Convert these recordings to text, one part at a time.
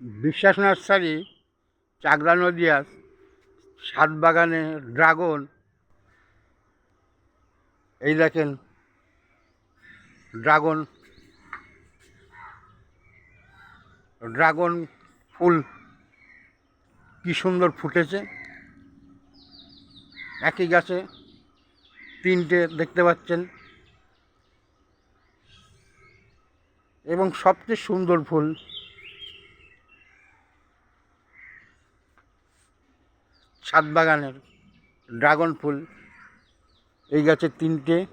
বিশ্বাস নার্সারি চাকদা নদিয়া সাত বাগানে ড্রাগন। এই দেখেন, ড্রাগন। ড্রাগন ফুল কি সুন্দর ফুটেছে। একই গাছে তিনটে দেখতে পাচ্ছেন। এবং সবচেয়ে সুন্দর ফুল ছাদ বাগানের ড্রাগন ফুল। এই গাছের তিনটে।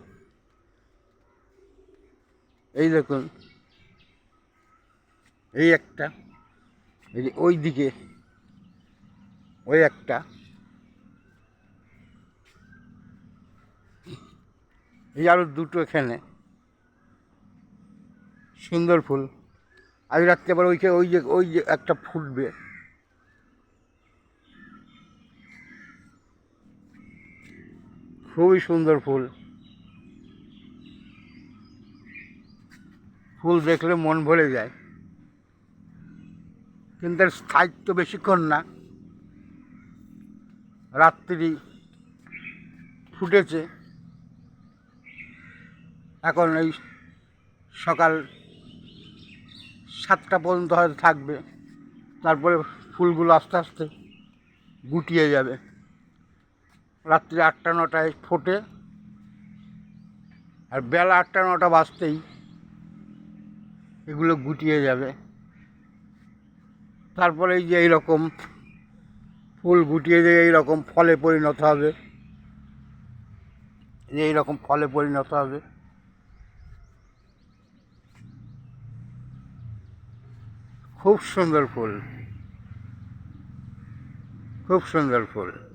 এই দেখুন। এই একটা। এই যে ওই দিকে। ওই একটা। এই আরও দুটো এখানে। সুন্দর ফুল। আজ রাত্রে আবার ওইখানে ওই যে ওই যে একটা ফুটবে। খুবই সুন্দর ফুল। ফুল দেখলে মন ভরে যায়। কিন্তু এর স্থায়িত্ব বেশিক্ষণ না। রাত্রি ফুটেছে। এখন এই সকাল সাতটা পর্যন্ত হয়তো থাকবে। তারপরে ফুলগুলো আস্তে আস্তে গুটিয়ে যাবে। রাত্রি আটটা নটায় ফোটে। আর বেলা আটটা নটা বাজতেই এগুলো গুটিয়ে যাবে। তারপরে এই যে এইরকম ফুল গুটিয়ে দিয়ে এইরকম ফলে পরিণত হবে। যে এইরকম ফলে পরিণত হবে। খুব সুন্দর ফুল। খুব সুন্দর ফুল।